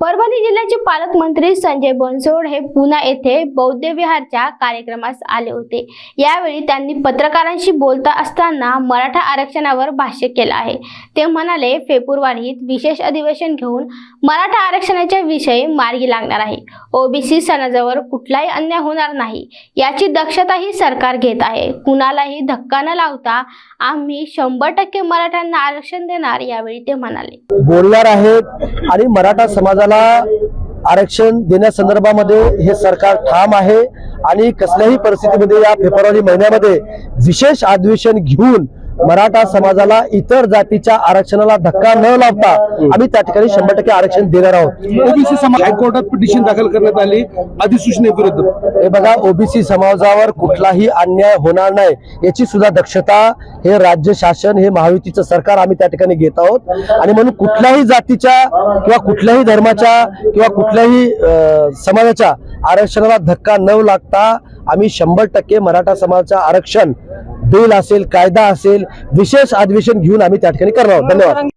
परभणी जिल्ह्याचे पालकमंत्री संजय बनसोड हे पुणे येथे बौद्ध विहारच्या कार्यक्रमास आले होते. यावेळी त्यांनी पत्रकारांशी बोलता असताना मराठा आरक्षणावर भाष्य केलं आहे. ते म्हणाले फेब्रुवारीत विशेष अधिवेशन घेऊन मराठा आरक्षणाच्या विषयी मार्गी लागणार आहे. ओबीसी समाजावर कुठलाही अन्याय होणार नाही. याची दक्षताही सरकार घेत आहे. कुणालाही धक्का न लावता आम्ही शंभर टक्के मराठ्यांना आरक्षण देणार यावेळी ते म्हणाले. बोलणार आहेत आणि मराठा समाजाला आरक्षण देण्यासंदर्भामध्ये हे सरकार ठाम आहे आणि कसल्याही परिस्थितीमध्ये या फेब्रुवारी महिन्यामध्ये विशेष अधिवेशन घेऊन मराठा समाजाला इतर जातीच्या आरक्षणाला धक्का न लावता आम्ही त्या ठिकाणी शंभर टक्के आरक्षण देणार आहोत. ओबीसी समाज हायकोर्टात पिटिशन दाखल करण्यात आली. अधिसूचनेविरुद्ध. हे बघा ओबीसी समाजावर कुठलाही अन्याय होणार नाही. याची सुद्धा दक्षता हे राज्य शासन हे महायुतीचं सरकार आम्ही त्या ठिकाणी घेत आहोत. आणि म्हणून कुठल्याही जातीच्या किंवा कुठल्याही धर्माच्या किंवा कुठल्याही समाजाच्या आरक्षणाला धक्का न लागता आम्ही शंभर टक्के मराठा समाजाचं आरक्षण बिल असेल कायदा असेल विशेष अधिवेशन घेऊन आम्ही त्या ठिकाणी करणार आहोत. धन्यवाद.